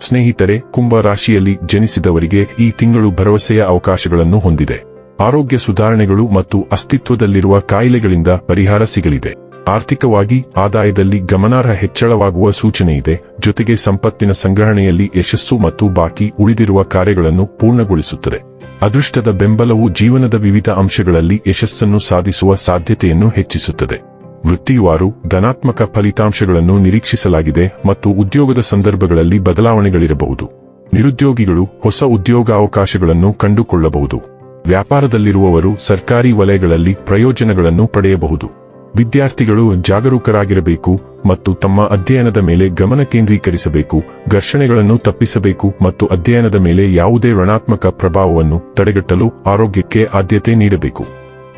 ಸ್ನೇಹಿತರೆ, ಕುಂಭ ರಾಶಿಯಲ್ಲಿ ಜನಿಸಿದವರಿಗೆ ಈ ತಿಂಗಳು ಭರವಸೆಯ ಅವಕಾಶಗಳನ್ನು ಹೊಂದಿದೆ. ಆರೋಗ್ಯ ಸುಧಾರಣೆಗಳು ಮತ್ತು ಅಸ್ತಿತ್ವದಲ್ಲಿರುವ ಕಾಯಿಲೆಗಳಿಂದ ಪರಿಹಾರ ಸಿಗಲಿದೆ. ಆರ್ಥಿಕವಾಗಿ ಆದಾಯದಲ್ಲಿ ಗಮನಾರ್ಹ ಹೆಚ್ಚಳವಾಗುವ ಸೂಚನೆ ಇದೆ ಜೊತೆಗೆ ಸಂಪತ್ತಿನ ಸಂಗ್ರಹಣೆಯಲ್ಲಿ ಯಶಸ್ಸು ಮತ್ತು ಬಾಕಿ ಉಳಿದಿರುವ ಕಾರ್ಯಗಳನ್ನು ಪೂರ್ಣಗೊಳಿಸುತ್ತದೆ. ಅದೃಷ್ಟದ ಬೆಂಬಲವು ಜೀವನದ ವಿವಿಧ ಅಂಶಗಳಲ್ಲಿ ಯಶಸ್ಸನ್ನು ಸಾಧಿಸುವ ಸಾಧ್ಯತೆಯನ್ನು ಹೆಚ್ಚಿಸುತ್ತದೆ. ವೃತ್ತಿವಾರು, ಧನಾತ್ಮಕ ಫಲಿತಾಂಶಗಳನ್ನು ನಿರೀಕ್ಷಿಸಲಾಗಿದೆ ಮತ್ತು ಉದ್ಯೋಗದ ಸಂದರ್ಭಗಳಲ್ಲಿ ಬದಲಾವಣೆಗಳಿರಬಹುದು. ನಿರುದ್ಯೋಗಿಗಳು ಹೊಸ ಉದ್ಯೋಗಾವಕಾಶಗಳನ್ನು ಕಂಡುಕೊಳ್ಳಬಹುದು. ವ್ಯಾಪಾರದಲ್ಲಿರುವವರು ಸರ್ಕಾರಿ ವಲಯಗಳಲ್ಲಿ ಪ್ರಯೋಜನಗಳನ್ನು ಪಡೆಯಬಹುದು. ವಿದ್ಯಾರ್ಥಿಗಳು ಜಾಗರೂಕರಾಗಿರಬೇಕು ಮತ್ತು ತಮ್ಮ ಅಧ್ಯಯನದ ಮೇಲೆ ಗಮನ ಕೇಂದ್ರೀಕರಿಸಬೇಕು, ಘರ್ಷಣೆಗಳನ್ನು ತಪ್ಪಿಸಬೇಕು ಮತ್ತು ಅಧ್ಯಯನದ ಮೇಲೆ ಯಾವುದೇ ಋಣಾತ್ಮಕ ಪ್ರಭಾವವನ್ನು ತಡೆಗಟ್ಟಲು ಆರೋಗ್ಯಕ್ಕೆ ಆದ್ಯತೆ ನೀಡಬೇಕು.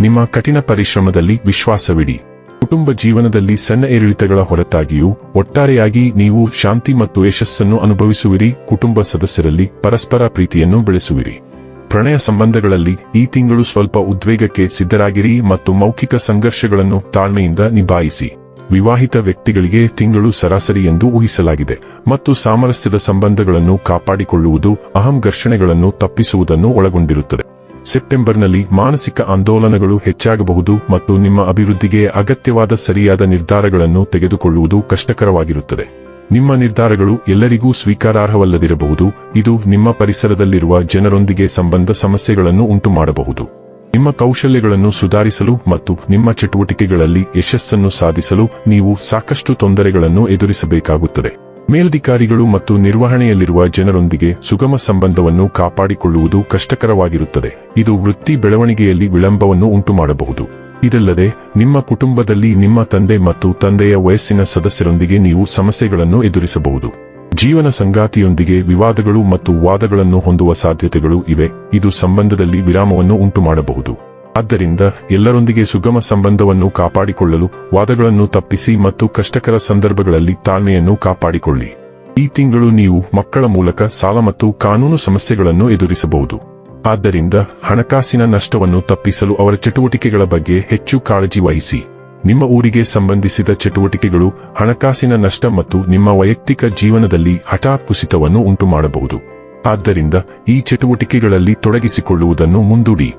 ನಿಮ್ಮ ಕಠಿಣ ಪರಿಶ್ರಮದಲ್ಲಿ ವಿಶ್ವಾಸವಿಡಿ. ಕುಟುಂಬ ಜೀವನದಲ್ಲಿ ಸಣ್ಣ ಏರಿಳಿತಗಳ ಹೊರತಾಗಿಯೂ ಒಟ್ಟಾರೆಯಾಗಿ ನೀವು ಶಾಂತಿ ಮತ್ತು ಯಶಸ್ಸನ್ನು ಅನುಭವಿಸುವಿರಿ. ಕುಟುಂಬ ಸದಸ್ಯರಲ್ಲಿ ಪರಸ್ಪರ ಪ್ರೀತಿಯನ್ನು ಬೆಳೆಸುವಿರಿ. ಪ್ರಣಯ ಸಂಬಂಧಗಳಲ್ಲಿ ಈ ತಿಂಗಳು ಸ್ವಲ್ಪ ಉದ್ವೇಗಕ್ಕೆ ಸಿದ್ಧರಾಗಿರಿ ಮತ್ತು ಮೌಖಿಕ ಸಂಘರ್ಷಗಳನ್ನು ತಾಳ್ಮೆಯಿಂದ ನಿಭಾಯಿಸಿ. ವಿವಾಹಿತ ವ್ಯಕ್ತಿಗಳಿಗೆ ತಿಂಗಳು ಸರಾಸರಿ ಎಂದು ಊಹಿಸಲಾಗಿದೆ ಮತ್ತು ಸಾಮರಸ್ಯದ ಸಂಬಂಧಗಳನ್ನು ಕಾಪಾಡಿಕೊಳ್ಳುವುದು ಅಹಂ ಘರ್ಷಣೆಗಳನ್ನು ತಪ್ಪಿಸುವುದನ್ನು ಒಳಗೊಂಡಿರುತ್ತದೆ. ಸೆಪ್ಟೆಂಬರ್ನಲ್ಲಿ ಮಾನಸಿಕ ಆಂದೋಲನಗಳು ಹೆಚ್ಚಾಗಬಹುದು ಮತ್ತು ನಿಮ್ಮ ಅಭಿವೃದ್ಧಿಗೆ ಅಗತ್ಯವಾದ ಸರಿಯಾದ ನಿರ್ಧಾರಗಳನ್ನು ತೆಗೆದುಕೊಳ್ಳುವುದು ಕಷ್ಟಕರವಾಗಿರುತ್ತದೆ. ನಿಮ್ಮ ನಿರ್ಧಾರಗಳು ಎಲ್ಲರಿಗೂ ಸ್ವೀಕಾರಾರ್ಹವಲ್ಲದಿರಬಹುದು, ಇದು ನಿಮ್ಮ ಪರಿಸರದಲ್ಲಿರುವ ಜನರೊಂದಿಗೆ ಸಂಬಂಧ ಸಮಸ್ಯೆಗಳನ್ನು ಉಂಟುಮಾಡಬಹುದು. ನಿಮ್ಮ ಕೌಶಲ್ಯಗಳನ್ನು ಸುಧಾರಿಸಲು ಮತ್ತು ನಿಮ್ಮ ಚಟುವಟಿಕೆಗಳಲ್ಲಿ ಯಶಸ್ಸನ್ನು ಸಾಧಿಸಲು ನೀವು ಸಾಕಷ್ಟು ತೊಂದರೆಗಳನ್ನು ಎದುರಿಸಬೇಕಾಗುತ್ತದೆ. ಮೇಲಧಿಕಾರಿಗಳು ಮತ್ತು ನಿರ್ವಹಣೆಯಲ್ಲಿರುವ ಜನರೊಂದಿಗೆ ಸುಗಮ ಸಂಬಂಧವನ್ನು ಕಾಪಾಡಿಕೊಳ್ಳುವುದು ಕಷ್ಟಕರವಾಗಿರುತ್ತದೆ. ಇದು ವೃತ್ತಿ ಬೆಳವಣಿಗೆಯಲ್ಲಿ ವಿಳಂಬವನ್ನು ಉಂಟುಮಾಡಬಹುದು. ಇದಲ್ಲದೆ, ನಿಮ್ಮ ಕುಟುಂಬದಲ್ಲಿ ನಿಮ್ಮ ತಂದೆ ಮತ್ತು ತಂದೆಯ ವಯಸ್ಸಿನ ಸದಸ್ಯರೊಂದಿಗೆ ನೀವು ಸಮಸ್ಯೆಗಳನ್ನು ಎದುರಿಸಬಹುದು. ಜೀವನ ಸಂಗಾತಿಯೊಂದಿಗೆ ವಿವಾದಗಳು ಮತ್ತು ವಾದಗಳನ್ನು ಹೊಂದುವ ಸಾಧ್ಯತೆಗಳು ಇವೆ. ಇದು ಸಂಬಂಧದಲ್ಲಿ ವಿರಾಮವನ್ನು ಉಂಟುಮಾಡಬಹುದು. ಆದ್ದರಿಂದ ಎಲ್ಲರೊಂದಿಗೆ ಸುಗಮ ಸಂಬಂಧವನ್ನು ಕಾಪಾಡಿಕೊಳ್ಳಲು ವಾದಗಳನ್ನು ತಪ್ಪಿಸಿ ಮತ್ತು ಕಷ್ಟಕರ ಸಂದರ್ಭಗಳಲ್ಲಿ ತಾಳ್ಮೆಯನ್ನು ಕಾಪಾಡಿಕೊಳ್ಳಿ. ಈ ತಿಂಗಳು ನೀವು ಮಕ್ಕಳ ಮೂಲಕ ಸಾಲ ಮತ್ತು ಕಾನೂನು ಸಮಸ್ಯೆಗಳನ್ನು ಎದುರಿಸಬಹುದು. ಆದ್ದರಿಂದ ಹಣಕಾಸಿನ ನಷ್ಟವನ್ನು ತಪ್ಪಿಸಲು ಅವರ ಚಟುವಟಿಕೆಗಳ ಬಗ್ಗೆ ಹೆಚ್ಚು ಕಾಳಜಿ ವಹಿಸಿ. ನಿಮ್ಮ ಊರಿಗೆ ಸಂಬಂಧಿಸಿದ ಚಟುವಟಿಕೆಗಳು ಹಣಕಾಸಿನ ನಷ್ಟ ಮತ್ತು ನಿಮ್ಮ ವೈಯಕ್ತಿಕ ಜೀವನದಲ್ಲಿ ಹಠಾತ್ ಕುಸಿತವನ್ನು ಉಂಟುಮಾಡಬಹುದು. ಆದ್ದರಿಂದ ಈ ಚಟುವಟಿಕೆಗಳಲ್ಲಿ ತೊಡಗಿಸಿಕೊಳ್ಳುವುದನ್ನು ಮುಂದೂಡಿ.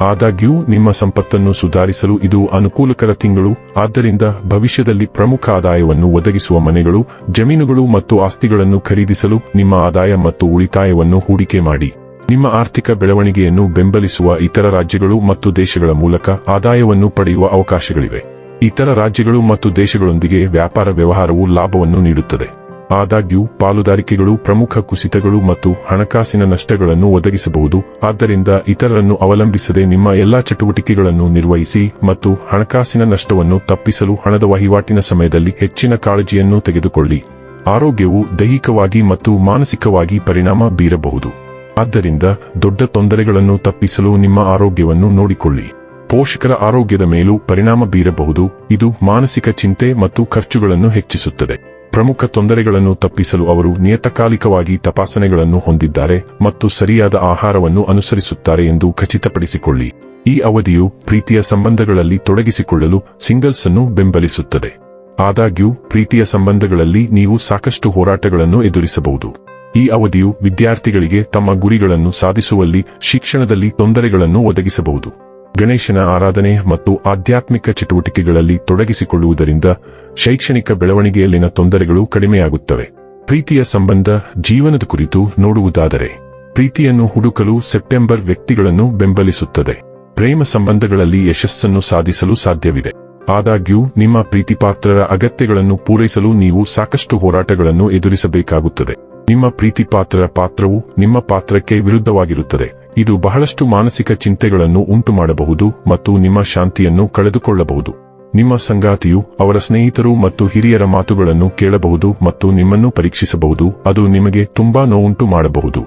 ಆದಾಗ್ಯೂ, ನಿಮ್ಮ ಸಂಪತ್ತನ್ನು ಸುಧಾರಿಸಲು ಇದು ಅನುಕೂಲಕರ ತಿಂಗಳು. ಆದ್ದರಿಂದ, ಭವಿಷ್ಯದಲ್ಲಿ ಪ್ರಮುಖ ಆದಾಯವನ್ನು ಒದಗಿಸುವ ಮನೆಗಳು, ಜಮೀನುಗಳು ಮತ್ತು ಆಸ್ತಿಗಳನ್ನು ಖರೀದಿಸಲು ನಿಮ್ಮ ಆದಾಯ ಮತ್ತು ಉಳಿತಾಯವನ್ನು ಹೂಡಿಕೆ ಮಾಡಿ. ನಿಮ್ಮ ಆರ್ಥಿಕ ಬೆಳವಣಿಗೆಯನ್ನು ಬೆಂಬಲಿಸುವ ಇತರ ರಾಜ್ಯಗಳು ಮತ್ತು ದೇಶಗಳ ಮೂಲಕ ಆದಾಯವನ್ನು ಪಡೆಯುವ ಅವಕಾಶಗಳಿವೆ. ಇತರ ರಾಜ್ಯಗಳು ಮತ್ತು ದೇಶಗಳೊಂದಿಗೆ ವ್ಯಾಪಾರ ವ್ಯವಹಾರವು ಲಾಭವನ್ನು ನೀಡುತ್ತದೆ. ಆದಾಗ್ಯೂ ಪಾಲುದಾರಿಕೆಗಳು, ಪ್ರಮುಖ ಕುಸಿತಗಳು ಮತ್ತು ಹಣಕಾಸಿನ ನಷ್ಟಗಳನ್ನು ಒದಗಿಸಬಹುದು. ಆದ್ದರಿಂದ ಇತರರನ್ನು ಅವಲಂಬಿಸದೆ ನಿಮ್ಮ ಎಲ್ಲಾ ಚಟುವಟಿಕೆಗಳನ್ನು ನಿರ್ವಹಿಸಿ ಮತ್ತು ಹಣಕಾಸಿನ ನಷ್ಟವನ್ನು ತಪ್ಪಿಸಲು ಹಣದ ವಹಿವಾಟಿನ ಸಮಯದಲ್ಲಿ ಹೆಚ್ಚಿನ ಕಾಳಜಿಯನ್ನು ತೆಗೆದುಕೊಳ್ಳಿ. ಆರೋಗ್ಯವು ದೈಹಿಕವಾಗಿ ಮತ್ತು ಮಾನಸಿಕವಾಗಿ ಪರಿಣಾಮ ಬೀರಬಹುದು. ಆದ್ದರಿಂದ ದೊಡ್ಡ ತೊಂದರೆಗಳನ್ನು ತಪ್ಪಿಸಲು ನಿಮ್ಮ ಆರೋಗ್ಯವನ್ನು ನೋಡಿಕೊಳ್ಳಿ. ಪೋಷಕರ ಆರೋಗ್ಯದ ಮೇಲೂ ಪರಿಣಾಮ ಬೀರಬಹುದು. ಇದು ಮಾನಸಿಕ ಚಿಂತೆ ಮತ್ತು ಖರ್ಚುಗಳನ್ನು ಹೆಚ್ಚಿಸುತ್ತದೆ. ಪ್ರಮುಖ ತೊಂದರೆಗಳನ್ನು ತಪ್ಪಿಸಲು ಅವರು ನಿಯತಕಾಲಿಕವಾಗಿ ತಪಾಸಣೆಗಳನ್ನು ಹೊಂದಿದ್ದಾರೆ ಮತ್ತು ಸರಿಯಾದ ಆಹಾರವನ್ನು ಅನುಸರಿಸುತ್ತಾರೆ ಎಂದು ಖಚಿತಪಡಿಸಿಕೊಳ್ಳಿ. ಈ ಅವಧಿಯು ಪ್ರೀತಿಯ ಸಂಬಂಧಗಳಲ್ಲಿ ತೊಡಗಿಸಿಕೊಳ್ಳಲು ಸಿಂಗಲ್ಸ್ ಅನ್ನು ಬೆಂಬಲಿಸುತ್ತದೆ. ಆದಾಗ್ಯೂ, ಪ್ರೀತಿಯ ಸಂಬಂಧಗಳಲ್ಲಿ ನೀವು ಸಾಕಷ್ಟು ಹೋರಾಟಗಳನ್ನು ಎದುರಿಸಬಹುದು. ಈ ಅವಧಿಯು ವಿದ್ಯಾರ್ಥಿಗಳಿಗೆ ತಮ್ಮ ಗುರಿಗಳನ್ನು ಸಾಧಿಸುವಲ್ಲಿ ಶಿಕ್ಷಣದಲ್ಲಿ ತೊಂದರೆಗಳನ್ನು ಒದಗಿಸಬಹುದು. ಗಣೇಶನ ಆರಾಧನೆ ಮತ್ತು ಆಧ್ಯಾತ್ಮಿಕ ಚಟುವಟಿಕೆಗಳಲ್ಲಿ ತೊಡಗಿಸಿಕೊಳ್ಳುವುದರಿಂದ ಶೈಕ್ಷಣಿಕ ಬೆಳವಣಿಗೆಯಲ್ಲಿನ ತೊಂದರೆಗಳು ಕಡಿಮೆಯಾಗುತ್ತವೆ. ಪ್ರೀತಿಯ ಸಂಬಂಧ, ಜೀವನದ ಕುರಿತು ನೋಡುವುದಾದರೆ, ಪ್ರೀತಿಯನ್ನು ಹುಡುಕಲು ಸೆಪ್ಟೆಂಬರ್ ವ್ಯಕ್ತಿಗಳನ್ನು ಬೆಂಬಲಿಸುತ್ತದೆ. ಪ್ರೇಮ ಸಂಬಂಧಗಳಲ್ಲಿ ಯಶಸ್ಸನ್ನು ಸಾಧಿಸಲು ಸಾಧ್ಯವಿದೆ. ಆದಾಗ್ಯೂ, ನಿಮ್ಮ ಪ್ರೀತಿಪಾತ್ರರ ಅಗತ್ಯಗಳನ್ನು ಪೂರೈಸಲು ನೀವು ಸಾಕಷ್ಟು ಹೋರಾಟಗಳನ್ನು ಎದುರಿಸಬೇಕಾಗುತ್ತದೆ. ನಿಮ್ಮ ಪ್ರೀತಿಪಾತ್ರರ ಪಾತ್ರವು ನಿಮ್ಮ ಪಾತ್ರಕ್ಕೆ ವಿರುದ್ಧವಾಗಿರುತ್ತದೆ. ಇದು ಬಹಳಷ್ಟು ಮಾನಸಿಕ ಚಿಂತೆಗಳನ್ನು ಉಂಟುಮಾಡಬಹುದು ಮತ್ತು ನಿಮ್ಮ ಶಾಂತಿಯನ್ನು ಕಳೆದುಕೊಳ್ಳಬಹುದು. ನಿಮ್ಮ ಸಂಗಾತಿಯು, ಅವರ ಸ್ನೇಹಿತರು ಮತ್ತು ಹಿರಿಯರ ಮಾತುಗಳನ್ನು ಕೇಳಬಹುದು ಮತ್ತು ನಿಮ್ಮನ್ನು ಪರೀಕ್ಷಿಸಬಹುದು, ಅದು ನಿಮಗೆ ತುಂಬಾ ನೋವುಂಟು ಮಾಡಬಹುದು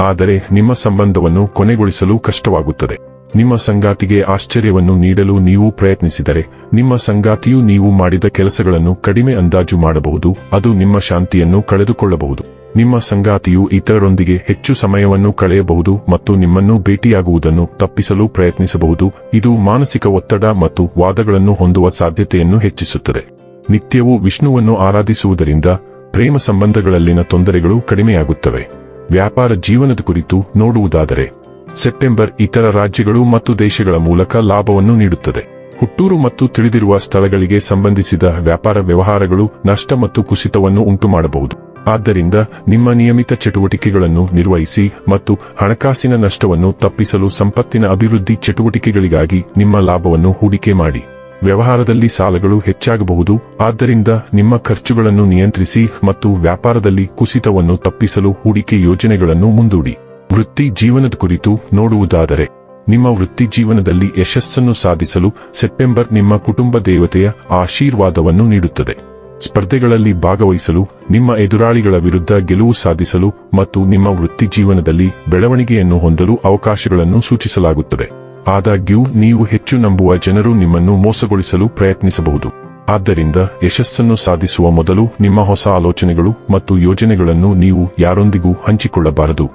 ಆದರೆ ನಿಮ್ಮ ಸಂಬಂಧವನ್ನು ಕೊನೆಗೊಳಿಸಲು ಕಷ್ಟವಾಗುತ್ತದೆ. ನಿಮ್ಮ ಸಂಗಾತಿಗೆ ಆಶ್ಚರ್ಯವನ್ನು ನೀಡಲು ನೀವು ಪ್ರಯತ್ನಿಸಿದರೆ, ನಿಮ್ಮ ಸಂಗಾತಿಯು ನೀವು ಮಾಡಿದ ಕೆಲಸಗಳನ್ನು ಕಡಿಮೆ ಅಂದಾಜು ಮಾಡಬಹುದು, ಅದು ನಿಮ್ಮ ಶಾಂತಿಯನ್ನು ಕಳೆದುಕೊಳ್ಳಬಹುದು. ನಿಮ್ಮ ಸಂಗಾತಿಯು ಇತರರೊಂದಿಗೆ ಹೆಚ್ಚು ಸಮಯವನ್ನು ಕಳೆಯಬಹುದು ಮತ್ತು ನಿಮ್ಮನ್ನು ಭೇಟಿಯಾಗುವುದನ್ನು ತಪ್ಪಿಸಲು ಪ್ರಯತ್ನಿಸಬಹುದು. ಇದು ಮಾನಸಿಕ ಒತ್ತಡ ಮತ್ತು ವಾದಗಳನ್ನು ಹೊಂದುವ ಸಾಧ್ಯತೆಯನ್ನು ಹೆಚ್ಚಿಸುತ್ತದೆ. ನಿತ್ಯವೂ ವಿಷ್ಣುವನ್ನು ಆರಾಧಿಸುವುದರಿಂದ ಪ್ರೇಮ ಸಂಬಂಧಗಳಲ್ಲಿನ ತೊಂದರೆಗಳು ಕಡಿಮೆಯಾಗುತ್ತವೆ. ವ್ಯಾಪಾರ ಜೀವನದ ಕುರಿತು ನೋಡುವುದಾದರೆ, ಸೆಪ್ಟೆಂಬರ್ ಇತರ ರಾಜ್ಯಗಳು ಮತ್ತು ದೇಶಗಳ ಮೂಲಕ ಲಾಭವನ್ನು ನೀಡುತ್ತದೆ. ಹುಟ್ಟೂರು ಮತ್ತು ತಿಳಿದಿರುವ ಸ್ಥಳಗಳಿಗೆ ಸಂಬಂಧಿಸಿದ ವ್ಯಾಪಾರ ವ್ಯವಹಾರಗಳು ನಷ್ಟ ಮತ್ತು ಕುಸಿತವನ್ನು ಉಂಟುಮಾಡಬಹುದು. ಆದ್ದರಿಂದ ನಿಮ್ಮ ನಿಯಮಿತ ಚಟುವಟಿಕೆಗಳನ್ನು ನಿರ್ವಹಿಸಿ ಮತ್ತು ಹಣಕಾಸಿನ ನಷ್ಟವನ್ನು ತಪ್ಪಿಸಲು ಸಂಪತ್ತಿನ ಅಭಿವೃದ್ಧಿ ಚಟುವಟಿಕೆಗಳಿಗಾಗಿ ನಿಮ್ಮ ಲಾಭವನ್ನು ಹೂಡಿಕೆ ಮಾಡಿ. ವ್ಯವಹಾರದಲ್ಲಿ ಸಾಲಗಳು ಹೆಚ್ಚಾಗಬಹುದು, ಆದ್ದರಿಂದ ನಿಮ್ಮ ಖರ್ಚುಗಳನ್ನು ನಿಯಂತ್ರಿಸಿ ಮತ್ತು ವ್ಯಾಪಾರದಲ್ಲಿ ಕುಸಿತವನ್ನು ತಪ್ಪಿಸಲು ಹೂಡಿಕೆ ಯೋಜನೆಗಳನ್ನು ಮುಂದೂಡಿ. ವೃತ್ತಿ ಜೀವನದ ಕುರಿತು ನೋಡುವುದಾದರೆ, ನಿಮ್ಮ ವೃತ್ತಿ ಜೀವನದಲ್ಲಿ ಯಶಸ್ಸನ್ನು ಸಾಧಿಸಲು ಸೆಪ್ಟೆಂಬರ್ ನಿಮ್ಮ ಕುಟುಂಬ ದೇವತೆಯ ಆಶೀರ್ವಾದವನ್ನು ನೀಡುತ್ತದೆ. ಸ್ಪರ್ಧೆಗಳಲ್ಲಿ ಭಾಗವಹಿಸಲು, ನಿಮ್ಮ ಎದುರಾಳಿಗಳ ವಿರುದ್ಧ ಗೆಲುವು ಸಾಧಿಸಲು ಮತ್ತು ನಿಮ್ಮ ವೃತ್ತಿ ಜೀವನದಲ್ಲಿ ಬೆಳವಣಿಗೆಯನ್ನು ಹೊಂದಲು ಅವಕಾಶಗಳನ್ನು ಸೂಚಿಸಲಾಗುತ್ತದೆ. ಆದಾಗ್ಯೂ, ನೀವು ಹೆಚ್ಚು ನಂಬುವ ಜನರು ನಿಮ್ಮನ್ನು ಮೋಸಗೊಳಿಸಲು ಪ್ರಯತ್ನಿಸಬಹುದು. ಆದ್ದರಿಂದ ಯಶಸ್ಸನ್ನು ಸಾಧಿಸುವ ಮೊದಲು ನಿಮ್ಮ ಹೊಸ ಆಲೋಚನೆಗಳು ಮತ್ತು ಯೋಜನೆಗಳನ್ನು ನೀವು ಯಾರೊಂದಿಗೂ ಹಂಚಿಕೊಳ್ಳಬಾರದು.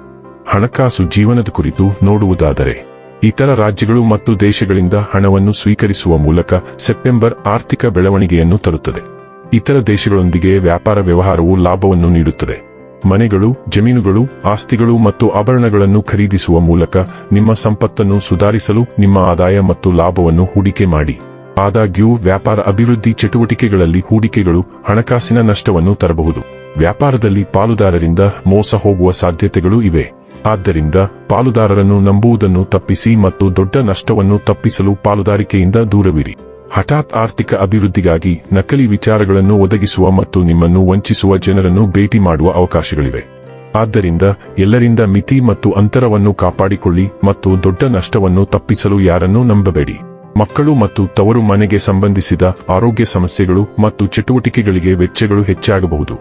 ಹಣಕಾಸು ಜೀವನದ ಕುರಿತು ನೋಡುವುದಾದರೆ, ಇತರ ರಾಜ್ಯಗಳು ಮತ್ತು ದೇಶಗಳಿಂದ ಹಣವನ್ನು ಸ್ವೀಕರಿಸುವ ಮೂಲಕ ಸೆಪ್ಟೆಂಬರ್ ಆರ್ಥಿಕ ಬೆಳವಣಿಗೆಯನ್ನು ತರುತ್ತದೆ. ಇತರ ದೇಶಗಳೊಂದಿಗೆ ವ್ಯಾಪಾರ ವ್ಯವಹಾರವು ಲಾಭವನ್ನು ನೀಡುತ್ತದೆ. ಮನೆಗಳು, ಜಮೀನುಗಳು, ಆಸ್ತಿಗಳು ಮತ್ತು ಆಭರಣಗಳನ್ನು ಖರೀದಿಸುವ ಮೂಲಕ ನಿಮ್ಮ ಸಂಪತ್ತನ್ನು ಸುಧಾರಿಸಲು ನಿಮ್ಮ ಆದಾಯ ಮತ್ತು ಲಾಭವನ್ನು ಹೂಡಿಕೆ ಮಾಡಿ. ಆದಾಗ್ಯೂ, ವ್ಯಾಪಾರ ಅಭಿವೃದ್ಧಿ ಚಟುವಟಿಕೆಗಳಲ್ಲಿ ಹೂಡಿಕೆಗಳು ಹಣಕಾಸಿನ ನಷ್ಟವನ್ನು ತರಬಹುದು. ವ್ಯಾಪಾರದಲ್ಲಿ ಪಾಲುದಾರರಿಂದ ಮೋಸ ಹೋಗುವ ಸಾಧ್ಯತೆಗಳು ಇವೆ. ಆದ್ದರಿಂದ, ಪಾಲುದಾರರನ್ನು ನಂಬುವುದನ್ನು ತಪ್ಪಿಸಿ ಮತ್ತು ದೊಡ್ಡ ನಷ್ಟವನ್ನು ತಪ್ಪಿಸಲು ಪಾಲುದಾರಿಕೆಯಿಂದ ದೂರವಿರಿ. ಹಠಾತ್ ಆರ್ಥಿಕ ಅಭಿವೃದ್ಧಿಗಾಗಿ ನಕಲಿ ವಿಚಾರಗಳನ್ನು ಒದಗಿಸುವ ಮತ್ತು ನಿಮ್ಮನ್ನು ವಂಚಿಸುವ ಜನರನ್ನು ಭೇಟಿ ಮಾಡುವ ಅವಕಾಶಗಳಿವೆ. ಆದ್ದರಿಂದ ಎಲ್ಲರಿಂದ ಮಿತಿ ಮತ್ತು ಅಂತರವನ್ನು ಕಾಪಾಡಿಕೊಳ್ಳಿ ಮತ್ತು ದೊಡ್ಡ ನಷ್ಟವನ್ನು ತಪ್ಪಿಸಲು ಯಾರನ್ನೂ ನಂಬಬೇಡಿ. ಮಕ್ಕಳು ಮತ್ತು ತವರು ಮನೆಗೆ ಸಂಬಂಧಿಸಿದ ಆರೋಗ್ಯ ಸಮಸ್ಯೆಗಳು ಮತ್ತು ಚಟುವಟಿಕೆಗಳಿಗೆ ವೆಚ್ಚಗಳು ಹೆಚ್ಚಾಗಬಹುದು.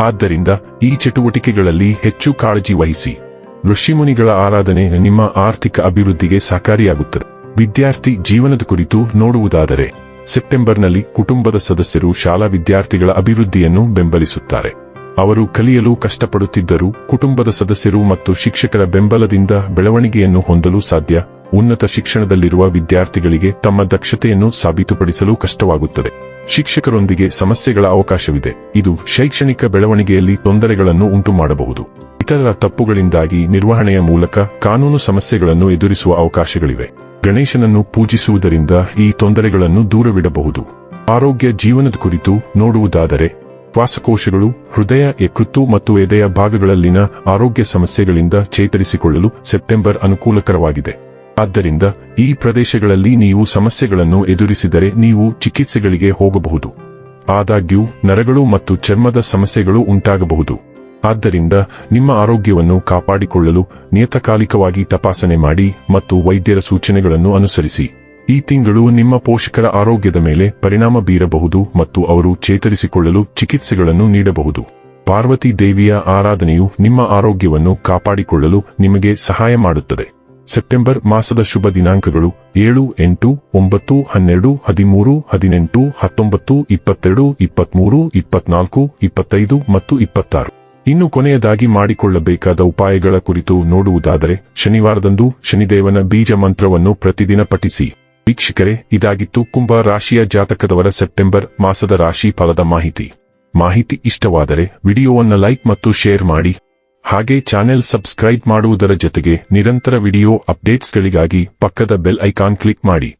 ಆದ್ದರಿಂದ ಈ ಚಟುವಟಿಕೆಗಳಲ್ಲಿ ಹೆಚ್ಚು ಕಾಳಜಿ ವಹಿಸಿ. ಋಷಿಮುನಿಗಳ ಆರಾಧನೆ ನಿಮ್ಮ ಆರ್ಥಿಕ ಅಭಿವೃದ್ಧಿಗೆ ಸಹಕಾರಿಯಾಗುತ್ತದೆ. ವಿದ್ಯಾರ್ಥಿ ಜೀವನದ ಕುರಿತು ನೋಡುವುದಾದರೆ, ಸೆಪ್ಟೆಂಬರ್ನಲ್ಲಿ ಕುಟುಂಬದ ಸದಸ್ಯರು ಶಾಲಾ ವಿದ್ಯಾರ್ಥಿಗಳ ಅಭಿವೃದ್ಧಿಯನ್ನು ಬೆಂಬಲಿಸುತ್ತಾರೆ. ಅವರು ಕಲಿಯಲು ಕಷ್ಟಪಡುತ್ತಿದ್ದರೂ ಕುಟುಂಬದ ಸದಸ್ಯರು ಮತ್ತು ಶಿಕ್ಷಕರ ಬೆಂಬಲದಿಂದ ಬೆಳವಣಿಗೆಯನ್ನು ಹೊಂದಲು ಸಾಧ್ಯ. ಉನ್ನತ ಶಿಕ್ಷಣದಲ್ಲಿರುವ ವಿದ್ಯಾರ್ಥಿಗಳಿಗೆ ತಮ್ಮ ದಕ್ಷತೆಯನ್ನು ಸಾಬೀತುಪಡಿಸಲು ಕಷ್ಟವಾಗುತ್ತದೆ. ಶಿಕ್ಷಕರೊಂದಿಗೆ ಸಮಸ್ಯೆಗಳ ಅವಕಾಶವಿದೆ. ಇದು ಶೈಕ್ಷಣಿಕ ಬೆಳವಣಿಗೆಯಲ್ಲಿ ತೊಂದರೆಗಳನ್ನು ಉಂಟುಮಾಡಬಹುದು. ಇತರರ ತಪ್ಪುಗಳಿಂದಾಗಿ ನಿರ್ವಹಣೆಯ ಮೂಲಕ ಕಾನೂನು ಸಮಸ್ಯೆಗಳನ್ನು ಎದುರಿಸುವ ಅವಕಾಶಗಳಿವೆ. ಗಣೇಶನನ್ನು ಪೂಜಿಸುವುದರಿಂದ ಈ ತೊಂದರೆಗಳನ್ನು ದೂರವಿಡಬಹುದು. ಆರೋಗ್ಯ ಜೀವನದ ಕುರಿತು ನೋಡುವುದಾದರೆ, ಶ್ವಾಸಕೋಶಗಳು, ಹೃದಯ ಯಕೃತ್ತು ಮತ್ತು ಎದೆಯ ಭಾಗಗಳಲ್ಲಿನ ಆರೋಗ್ಯ ಸಮಸ್ಯೆಗಳಿಂದ ಚೇತರಿಸಿಕೊಳ್ಳಲು ಸೆಪ್ಟೆಂಬರ್ ಅನುಕೂಲಕರವಾಗಿದೆ. ಆದ್ದರಿಂದ, ಈ ಪ್ರದೇಶಗಳಲ್ಲಿ ನೀವು ಸಮಸ್ಯೆಗಳನ್ನು ಎದುರಿಸಿದರೆ ನೀವು ಚಿಕಿತ್ಸೆಗಳಿಗೆ ಹೋಗಬಹುದು. ಆದಾಗ್ಯೂ, ನರಗಳು ಮತ್ತು ಚರ್ಮದ ಸಮಸ್ಯೆಗಳು ಉಂಟಾಗಬಹುದು. ಆದ್ದರಿಂದ ನಿಮ್ಮ ಆರೋಗ್ಯವನ್ನು ಕಾಪಾಡಿಕೊಳ್ಳಲು ನಿಯತಕಾಲಿಕವಾಗಿ ತಪಾಸಣೆ ಮಾಡಿ ಮತ್ತು ವೈದ್ಯರ ಸೂಚನೆಗಳನ್ನು ಅನುಸರಿಸಿ. ಈ ತಿಂಗಳು ನಿಮ್ಮ ಪೋಷಕರ ಆರೋಗ್ಯದ ಮೇಲೆ ಪರಿಣಾಮ ಬೀರಬಹುದು ಮತ್ತು ಅವರು ಚೇತರಿಸಿಕೊಳ್ಳಲು ಚಿಕಿತ್ಸೆಗಳನ್ನು ನೀಡಬಹುದು. ಪಾರ್ವತಿ ದೇವಿಯ ಆರಾಧನೆಯು ನಿಮ್ಮ ಆರೋಗ್ಯವನ್ನು ಕಾಪಾಡಿಕೊಳ್ಳಲು ನಿಮಗೆ ಸಹಾಯ ಮಾಡುತ್ತದೆ. ಸೆಪ್ಟೆಂಬರ್ ಮಾಸದ ಶುಭ ದಿನಾಂಕಗಳು ಏಳು, ಎಂಟು, ಒಂಬತ್ತು, ಹನ್ನೆರಡು, ಹದಿಮೂರು, ಹದಿನೆಂಟು, ಹತ್ತೊಂಬತ್ತು, ಇಪ್ಪತ್ತೆರಡು, ಇಪ್ಪತ್ಮೂರು, ಇಪ್ಪತ್ನಾಲ್ಕು, ಇಪ್ಪತ್ತೈದು ಮತ್ತು ಇಪ್ಪತ್ತಾರು. ಇನ್ನು ಕೊನೆಯದಾಗಿ ಮಾಡಿಕೊಳ್ಳಬೇಕಾದ ಉಪಾಯಗಳ ಕುರಿತು ನೋಡುವುದಾದರೆ, ಶನಿವಾರದಂದು ಶನಿದೇವನ ಬೀಜ ಮಂತ್ರವನ್ನು ಪ್ರತಿದಿನ ಪಠಿಸಿ. ವೀಕ್ಷಕರೇ, ಇದಾಗಿತ್ತು ಕುಂಭ ರಾಶಿಯ ಜಾತಕದವರ ಸೆಪ್ಟೆಂಬರ್ ಮಾಸದ ರಾಶಿ ಫಲದ ಮಾಹಿತಿ. ಮಾಹಿತಿ ಇಷ್ಟವಾದರೆ ವಿಡಿಯೋವನ್ನು ಲೈಕ್ ಮತ್ತು ಶೇರ್ ಮಾಡಿ. ಹಾಗೆ ಚಾನೆಲ್ ಸಬ್ಸ್ಕ್ರೈಬ್ ಮಾಡುವುದರ ಜೊತೆಗೆ ನಿರಂತರ ವಿಡಿಯೋ ಅಪ್ಡೇಟ್ಸ್ಗಳಿಗಾಗಿ ಪಕ್ಕದ ಬೆಲ್ ಐಕಾನ್ ಕ್ಲಿಕ್ ಮಾಡಿ.